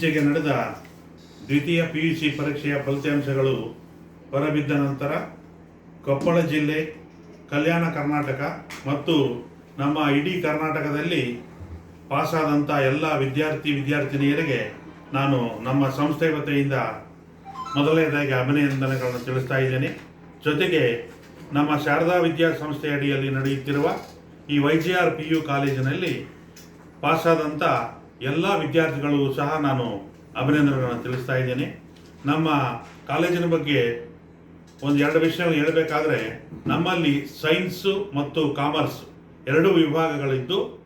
ಇತ್ತೀಚೆಗೆ ನಡೆದ ದ್ವಿತೀಯ ಪಿ ಯು ಸಿ ಪರೀಕ್ಷೆಯ ಫಲಿತಾಂಶಗಳು ಹೊರಬಿದ್ದ ನಂತರ ಕೊಪ್ಪಳ ಜಿಲ್ಲೆ, ಕಲ್ಯಾಣ ಕರ್ನಾಟಕ ಮತ್ತು ನಮ್ಮ ಇಡೀ ಕರ್ನಾಟಕದಲ್ಲಿ ಪಾಸಾದಂಥ ಎಲ್ಲ ವಿದ್ಯಾರ್ಥಿ ವಿದ್ಯಾರ್ಥಿನಿಯರಿಗೆ ನಾನು ನಮ್ಮ ಸಂಸ್ಥೆ ವತಿಯಿಂದ ಮೊದಲನೇದಾಗಿ ಅಭಿನಂದನೆಗಳನ್ನು ತಿಳಿಸ್ತಾ ಇದ್ದೇನೆ. ಜೊತೆಗೆ ನಮ್ಮ ಶಾರದಾ ವಿದ್ಯಾಸಂಸ್ಥೆ ಅಡಿಯಲ್ಲಿ ನಡೆಯುತ್ತಿರುವ ಈ Y G R P U ಕಾಲೇಜಿನಲ್ಲಿ ಪಾಸಾದಂಥ ಎಲ್ಲ ವಿದ್ಯಾರ್ಥಿಗಳು ಸಹ ನಾನು ಅಭಿನಂದನೆಗಳನ್ನು ತಿಳಿಸ್ತಾ ಇದ್ದೇನೆ. ನಮ್ಮ ಕಾಲೇಜಿನ ಬಗ್ಗೆ ಒಂದು ಎರಡು ವಿಷಯ ಹೇಳಬೇಕಾದ್ರೆ, ನಮ್ಮಲ್ಲಿ ಸೈನ್ಸು ಮತ್ತು ಕಾಮರ್ಸ್ ಎರಡೂ ವಿಭಾಗಗಳಿದ್ದು,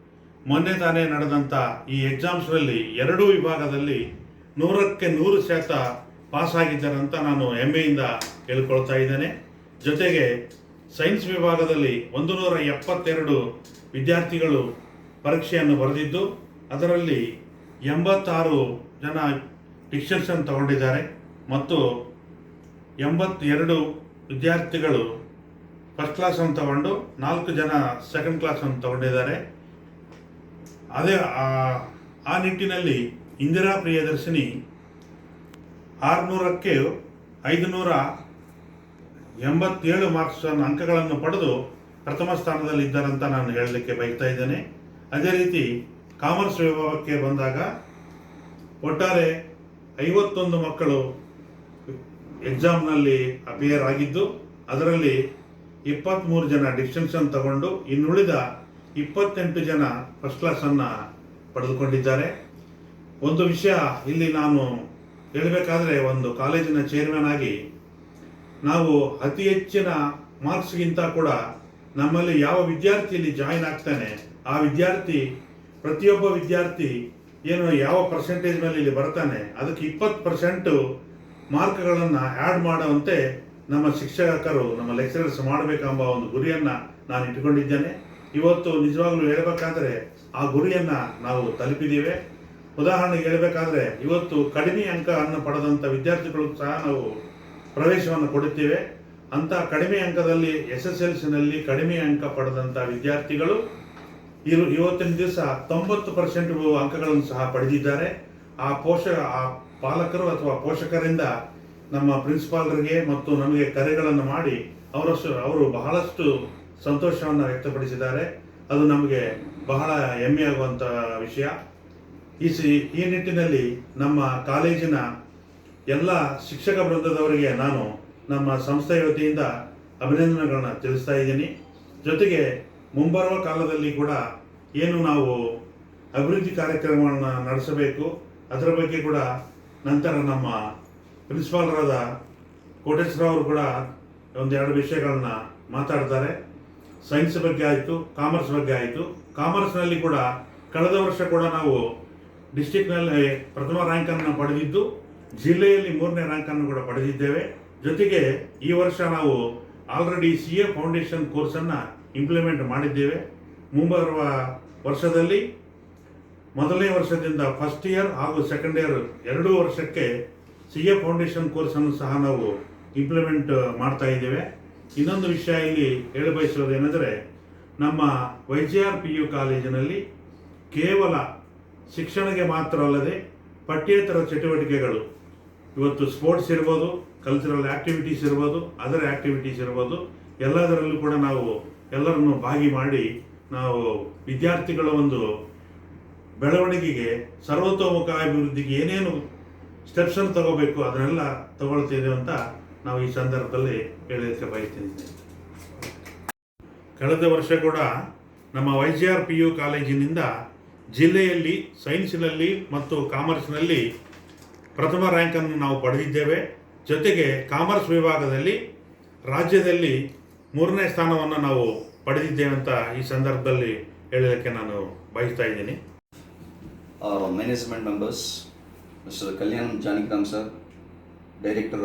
ಮೊನ್ನೆ ತಾನೇ ನಡೆದಂಥ ಈ ಎಕ್ಸಾಮ್ಸ್ನಲ್ಲಿ ಎರಡೂ ವಿಭಾಗದಲ್ಲಿ ನೂರಕ್ಕೆ ನೂರು ಶಾತ ಪಾಸ್ ಆಗಿದ್ದಾರೆ ಅಂತ ನಾನು ಹೆಮ್ಮೆಯಿಂದ ಹೇಳ್ಕೊಳ್ತಾ ಇದ್ದೇನೆ. ಜೊತೆಗೆ ಸೈನ್ಸ್ ವಿಭಾಗದಲ್ಲಿ ಒಂದು ನೂರ ಎಪ್ಪತ್ತೆರಡು ವಿದ್ಯಾರ್ಥಿಗಳು ಪರೀಕ್ಷೆಯನ್ನು ಬರೆದಿದ್ದು ಅದರಲ್ಲಿ ಎಂಬತ್ತಾರು ಜನ ಡಿಕ್ಷನ್ಸನ್ನು ತಗೊಂಡಿದ್ದಾರೆ ಮತ್ತು ಎಂಬತ್ತೆರಡು ವಿದ್ಯಾರ್ಥಿಗಳು ಫಸ್ಟ್ ಕ್ಲಾಸನ್ನು ತಗೊಂಡು ನಾಲ್ಕು ಜನ ಸೆಕೆಂಡ್ ಕ್ಲಾಸನ್ನು ತಗೊಂಡಿದ್ದಾರೆ. ಅದೇ, ಆ- ನಿಟ್ಟಿನಲ್ಲಿ ಇಂದಿರಾ ಪ್ರಿಯದರ್ಶಿನಿ ಆರುನೂರಕ್ಕೆ ಐದುನೂರ ಎಂಬತ್ತೇಳು ಮಾರ್ಕ್ಸ್ ಅಂಕಗಳನ್ನು ಪಡೆದು ಪ್ರಥಮ ಸ್ಥಾನದಲ್ಲಿದ್ದಾರಂತ ನಾನು ಹೇಳಲಿಕ್ಕೆ ಬಯಸ್ತಾ ಇದ್ದೇನೆ. ಅದೇ ರೀತಿ ಕಾಮರ್ಸ್ ವಿಭಾಗಕ್ಕೆ ಬಂದಾಗ ಒಟ್ಟಾರೆ ಐವತ್ತೊಂದು ಮಕ್ಕಳು ಎಕ್ಸಾಮ್ನಲ್ಲಿ ಅಪಿಯರ್ ಆಗಿದ್ದು, ಅದರಲ್ಲಿ ಇಪ್ಪತ್ತ್ಮೂರು ಜನ ಡಿಸ್ಟಿಂಕ್ಷನ್ ತಗೊಂಡು ಇನ್ನುಳಿದ ಇಪ್ಪತ್ತೆಂಟು ಜನ ಫಸ್ಟ್ ಕ್ಲಾಸನ್ನು ಪಡೆದುಕೊಂಡಿದ್ದಾರೆ. ಒಂದು ವಿಷಯ ಇಲ್ಲಿ ನಾನು ಹೇಳಬೇಕಾದ್ರೆ, ಒಂದು ಕಾಲೇಜಿನ ಚೇರ್ಮನ್ ಆಗಿ ನಾವು ಅತಿ ಹೆಚ್ಚಿನ ಮಾರ್ಕ್ಸ್ಗಿಂತ ಕೂಡ ನಮ್ಮಲ್ಲಿ ಯಾವ ವಿದ್ಯಾರ್ಥಿ ಇಲ್ಲಿ ಜಾಯಿನ್ ಆಗ್ತಾನೆ, ಆ ವಿದ್ಯಾರ್ಥಿ ಪ್ರತಿಯೊಬ್ಬ ವಿದ್ಯಾರ್ಥಿ ಏನು ಯಾವ ಪರ್ಸೆಂಟೇಜ್ ಮೇಲೆ ಇಲ್ಲಿ ಬರ್ತಾನೆ, ಅದಕ್ಕೆ ಇಪ್ಪತ್ತು ಪರ್ಸೆಂಟು ಮಾರ್ಕ್ಗಳನ್ನು ಆ್ಯಡ್ ಮಾಡುವಂತೆ ನಮ್ಮ ಶಿಕ್ಷಕರು, ನಮ್ಮ ಲೆಕ್ಚರರ್ಸ್ ಮಾಡಬೇಕೆಂಬ ಒಂದು ಗುರಿಯನ್ನು ನಾನು ಇಟ್ಟುಕೊಂಡಿದ್ದೇನೆ. ಇವತ್ತು ನಿಜವಾಗ್ಲೂ ಹೇಳಬೇಕಾದ್ರೆ ಆ ಗುರಿಯನ್ನು ನಾವು ತಲುಪಿದ್ದೇವೆ. ಉದಾಹರಣೆಗೆ ಹೇಳಬೇಕಾದ್ರೆ, ಇವತ್ತು ಕಡಿಮೆ ಅಂಕವನ್ನು ಪಡೆದಂಥ ವಿದ್ಯಾರ್ಥಿಗಳು ಸಹ ನಾವು ಪ್ರವೇಶವನ್ನು ಕೊಡುತ್ತೇವೆ. ಅಂತ ಕಡಿಮೆ ಅಂಕದಲ್ಲಿ ಎಸ್ ಎಸ್ ಎಲ್ ಸಿನಲ್ಲಿ ಕಡಿಮೆ ಅಂಕ ಪಡೆದಂಥ ವಿದ್ಯಾರ್ಥಿಗಳು ಇರು, ಇವತ್ತಿನ ದಿವಸ ತೊಂಬತ್ತು ಪರ್ಸೆಂಟ್ ಅಂಕಗಳನ್ನು ಸಹ ಪಡೆದಿದ್ದಾರೆ. ಆ ಪೋಷ, ಆ ಪಾಲಕರು ಅಥವಾ ಪೋಷಕರಿಂದ ನಮ್ಮ ಪ್ರಿನ್ಸಿಪಾಲ್ರಿಗೆ ಮತ್ತು ನಮಗೆ ಕರೆಗಳನ್ನು ಮಾಡಿ ಅವರಷ್ಟು ಅವರು ಬಹಳಷ್ಟು ಸಂತೋಷವನ್ನು ವ್ಯಕ್ತಪಡಿಸಿದ್ದಾರೆ. ಅದು ನಮಗೆ ಬಹಳ ಹೆಮ್ಮೆಯಾಗುವಂಥ ವಿಷಯ. ಈ ಸಿ, ಈ ನಿಟ್ಟಿನಲ್ಲಿ ನಮ್ಮ ಕಾಲೇಜಿನ ಎಲ್ಲ ಶಿಕ್ಷಕ ವೃಂದದವರಿಗೆ ನಾನು ನಮ್ಮ ಸಂಸ್ಥೆಯ ವತಿಯಿಂದ ಅಭಿನಂದನೆಗಳನ್ನು ತಿಳಿಸ್ತಾ ಇದ್ದೀನಿ. ಜೊತೆಗೆ ಮುಂಬರುವ ಕಾಲದಲ್ಲಿ ಕೂಡ ಏನು ನಾವು ಅಭಿವೃದ್ಧಿ ಕಾರ್ಯಕ್ರಮವನ್ನು ನಡೆಸಬೇಕು, ಅದರ ಬಗ್ಗೆ ಕೂಡ ನಂತರ ನಮ್ಮ ಪ್ರಿನ್ಸಿಪಾಲ್ರಾದ ಕೋಟೇಶ್ವರವರು ಕೂಡ ಒಂದೆರಡು ವಿಷಯಗಳನ್ನು ಮಾತಾಡ್ತಾರೆ. ಸೈನ್ಸ್ ಬಗ್ಗೆ ಆಯಿತು ಕಾಮರ್ಸ್ ಬಗ್ಗೆ ಆಯಿತು. ಕಾಮರ್ಸ್ನಲ್ಲಿ ಕೂಡ ಕಳೆದ ವರ್ಷ ಕೂಡ ನಾವು ಡಿಸ್ಟಿಕ್ನಲ್ಲಿ ಪ್ರಥಮ ರ್ಯಾಂಕನ್ನು ಪಡೆದಿದ್ದು, ಜಿಲ್ಲೆಯಲ್ಲಿ ಮೂರನೇ ರ್ಯಾಂಕನ್ನು ಕೂಡ ಪಡೆದಿದ್ದೇವೆ. ಜೊತೆಗೆ ಈ ವರ್ಷ ನಾವು ಆಲ್ರೆಡಿ ಸಿ ಎ ಫೌಂಡೇಶನ್ ಕೋರ್ಸನ್ನು ಇಂಪ್ಲಿಮೆಂಟ್ ಮಾಡಿದ್ದೇವೆ. ಮುಂಬರುವ ವರ್ಷದಲ್ಲಿ ಮೊದಲನೇ ವರ್ಷದಿಂದ ಫಸ್ಟ್ ಇಯರ್ ಹಾಗೂ ಸೆಕೆಂಡ್ ಇಯರ್ ಎರಡೂ ವರ್ಷಕ್ಕೆ ಸಿ ಎ ಫೌಂಡೇಶನ್ ಕೋರ್ಸನ್ನು ಸಹ ನಾವು ಇಂಪ್ಲಿಮೆಂಟ್ ಮಾಡ್ತಾ ಇದ್ದೇವೆ. ಇನ್ನೊಂದು ವಿಷಯ ಇಲ್ಲಿ ಹೇಳಬಯಸೋದೇನೆಂದರೆ ನಮ್ಮ Y G R P U ಕಾಲೇಜಿನಲ್ಲಿ ಕೇವಲ ಶಿಕ್ಷಣಕ್ಕೆ ಮಾತ್ರ ಅಲ್ಲದೆ ಪಠ್ಯೇತರ ಚಟುವಟಿಕೆಗಳು, ಇವತ್ತು ಸ್ಪೋರ್ಟ್ಸ್ ಇರ್ಬೋದು ಕಲ್ಚರಲ್ ಆಕ್ಟಿವಿಟೀಸ್ ಇರ್ಬೋದು ಅದರ್ ಆಕ್ಟಿವಿಟೀಸ್ ಇರ್ಬೋದು, ಎಲ್ಲದರಲ್ಲೂ ಕೂಡ ನಾವು ಎಲ್ಲರನ್ನು ಭಾಗಿ ಮಾಡಿ ನಾವು ವಿದ್ಯಾರ್ಥಿಗಳ ಒಂದು ಬೆಳವಣಿಗೆಗೆ ಸರ್ವತೋಮುಖ ಅಭಿವೃದ್ಧಿಗೆ ಏನೇನು ಸ್ಟೆಪ್ಸನ್ನು ತಗೋಬೇಕು ಅದನ್ನೆಲ್ಲ ತಗೊಳ್ತೇವೆ ಅಂತ ನಾವು ಈ ಸಂದರ್ಭದಲ್ಲಿ ಹೇಳಲಿಕ್ಕೆ ಬಯಸ್ತೀನಿ ಕಳೆದ ವರ್ಷ ಕೂಡ ನಮ್ಮ Y G R P U ಕಾಲೇಜಿನಿಂದ ಜಿಲ್ಲೆಯಲ್ಲಿ ಸೈನ್ಸ್ನಲ್ಲಿ ಮತ್ತು ಕಾಮರ್ಸ್ನಲ್ಲಿ ಪ್ರಥಮ ರ್ಯಾಂಕನ್ನು ನಾವು ಪಡೆದಿದ್ದೇವೆ. ಜೊತೆಗೆ ಕಾಮರ್ಸ್ ವಿಭಾಗದಲ್ಲಿ ರಾಜ್ಯದಲ್ಲಿ ಮೂರನೇ ಸ್ಥಾನವನ್ನು ನಾವು ಪಡೆದಿದ್ದೇವೆ ಅಂತ ಈ ಸಂದರ್ಭದಲ್ಲಿ ಹೇಳಲಿಕ್ಕೆ ನಾನು ಬಯಸ್ತಾ ಇದ್ದೀನಿ. Management members mister Kalyan Janikram sir director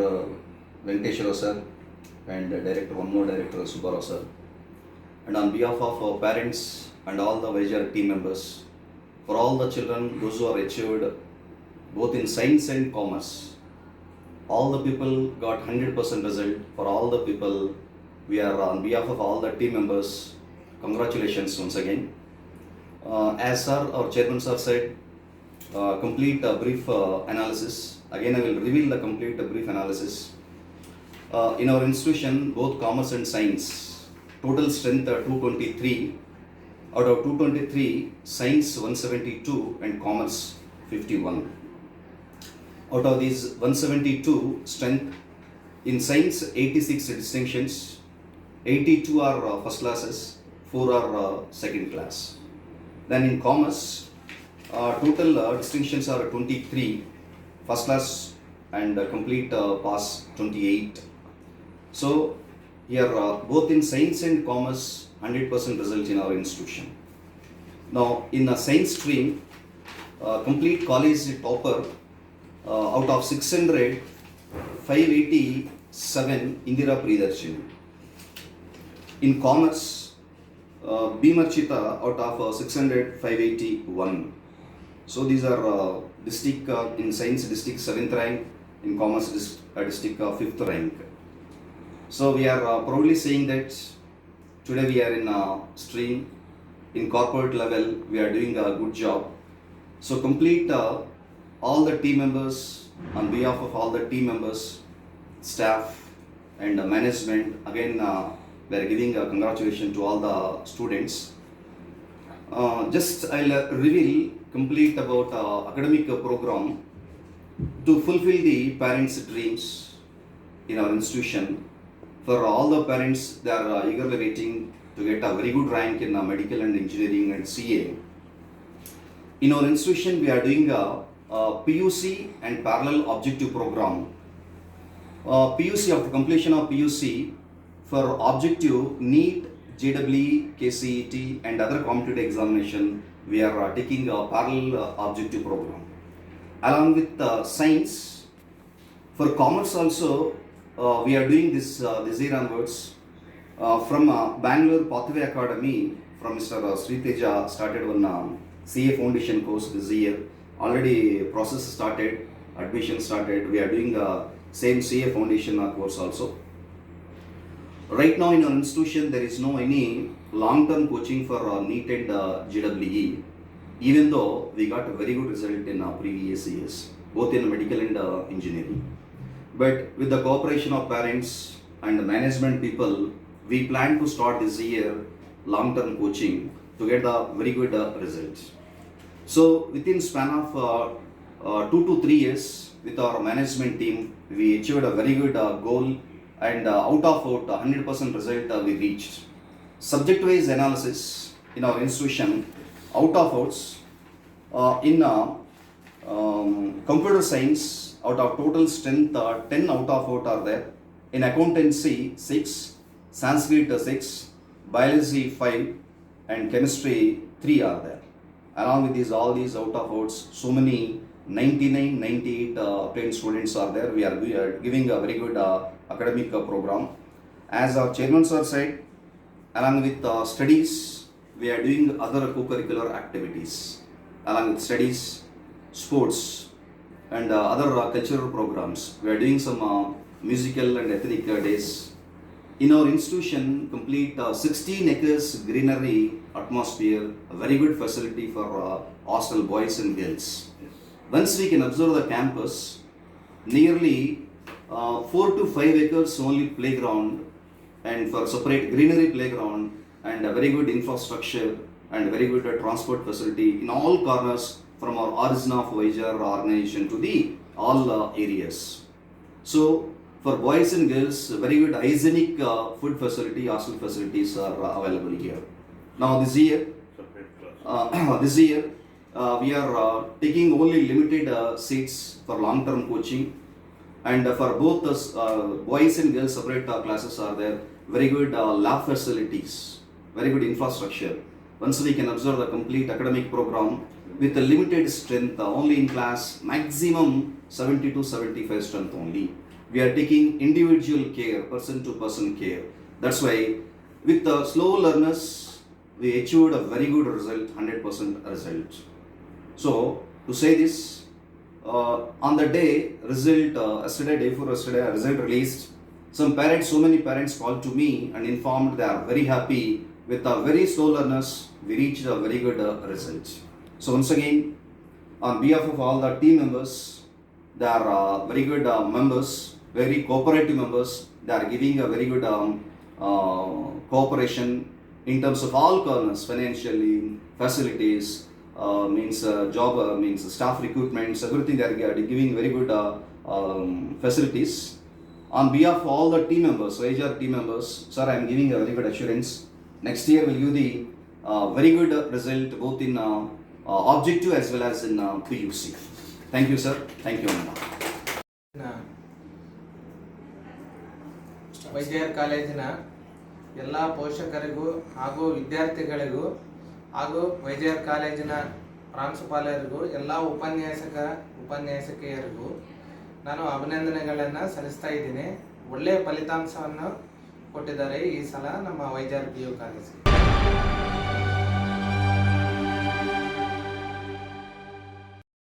Venkateshwara sir and director one more director Subbarao sir and on behalf of parents and all the adviser team members for all the children goes are achieved both in science and commerce all the people got hundred percent result for all the people we are on behalf of all the team members, congratulations once again. Uh, as sir, our chairman sir said, uh, complete uh, brief uh, analysis. Again, I will reveal the complete uh, brief analysis. Uh, in our institution, both commerce and science, total strength uh, 223. Out of 223, science 172 and commerce 51. Out of these 172 strength, in science 86 distinctions, 82 are uh, first classes, 4 are uh, second class. Then in commerce, uh, total distinctions are 23, first class and complete pass 28. So here both in science and commerce 100% result in our institution. Now in the science stream, complete college topper out of 600, 587 Indira Priyadarshini. In commerce, uh, B out of uh, 600, 581. So these are uh, district uh, in science district 7th rank, in commerce dis- uh, district uh, 5th rank. So we are uh, proudly saying that today we are in a stream, in corporate level we are doing a good job. So complete uh, all the team members on behalf of all the team members, staff and uh, management again uh, we are giving a congratulations to all the students. Uh, just I'll uh, reveal complete about uh, academic uh, program to fulfill the parents' dreams in our institution. For all the parents, they are uh, eagerly waiting to get a very good rank in uh, medical and engineering and CA. In our institution, we are doing a, a PUC and parallel objective program. Uh, PUC after completion of PUC for objective NEET, JEE, KCET, and other competitive examination, we are uh, taking a parallel uh, objective program. Along with uh, science, for commerce also, we are doing this this year onwards. From Bangalore Pathway Academy, from Mr. Uh, Sri Teja started one um, CA foundation course this year. Already process started, admission started. We are doing uh, same CA foundation course also. Right now in our institution, there is no any long-term coaching for uh, and uh, GWE, even though we got a very good result in our previous years, both in medical and uh, engineering. But with the cooperation of parents and management people, we plan to start this year long-term coaching to get the very good uh, results. So within span of uh, uh, two to three years, with our management team, we achieved a very good uh, goal, and uh, out of out, 100% result we reached. Subject-wise analysis in our institution, out of outs, uh, in uh, um, computer science, out of total strength, uh, 10 out of out are there. In accountancy, 6, Sanskrit, uh, 6, biology, 5, and chemistry, 3 are there. Along with these, all these out of outs, so many 99, 98 uh, students are there. We are, we are giving a very good uh, academic uh, program. As our chairman sir said, along with uh, studies, we are doing other co-curricular activities. Along with studies, sports, and uh, other uh, cultural programs. We are doing some uh, musical and ethnic uh, days. In our institution, complete uh, 16 acres greenery atmosphere, a very good facility for uh, hostel boys and girls. Once we can observe the campus, nearly uh, 4 to 5 acres only playground and for separate greenery playground and a very good infrastructure and very good uh, transport facility in all corners from our origin of Vijar organization to the all uh, areas. So for boys and girls, very good hygienic uh, food facility, hostel facilities are uh, available here. Now this year, uh, this year uh, we are uh, taking only limited uh, seats for long term coaching and for both the uh, boys and girls separate uh, classes are there. Very good uh, lab facilities. Very good infrastructure. Once we can observe the complete academic program with a limited strength only in class maximum 70 to 75 strength only. We are taking individual care person to person care. That's why with the slow learners we achieved a very good result 100% result. So to say this on the day result uh, yesterday day before yesterday result released. Some parents so many parents called to me and informed they are very happy. With our very slow learners we reached a very good uh, result. So once again on behalf of all the team members, they are uh, very good uh, members, very cooperative members. They are giving a very good um, uh, cooperation in terms of all corners, financially, facilities, uh, means uh, job, uh, means staff recruitments, everything. They are giving very good uh, um, facilities. On behalf of all the team members, Vajar team members, sir, I am giving a very good assurance. Next year will give the uh, very good uh, result both in uh, uh, objective as well as in uh, PUC. Thank you, sir. Thank you, Amma. ವೈದ್ಯರ್ ಕಾಲೇಜಿನ ಎಲ್ಲ ಪೋಷಕರಿಗೂ ಹಾಗೂ ವಿದ್ಯಾರ್ಥಿಗಳಿಗೂ ಹಾಗೂ ವೈಜಯರ್ ಕಾಲೇಜಿನ ಪ್ರಾಂಶುಪಾಲರಿಗೂ, ಎಲ್ಲ ಉಪನ್ಯಾಸಕ, ಉಪನ್ಯಾಸಕಿಯರಿಗೂ ನಾನು ಅಭಿನಂದನೆಗಳನ್ನು ಸಲ್ಲಿಸ್ತಾ ಇದ್ದೀನಿ. ಒಳ್ಳೆಯ ಫಲಿತಾಂಶವನ್ನು ಕೊಟ್ಟಿದ್ದಾರೆ ಈ ಸಲ ನಮ್ಮ ವೈದ್ಯರ್ ಪಿ ಯು ಕಾಲೇಜಿಗೆ.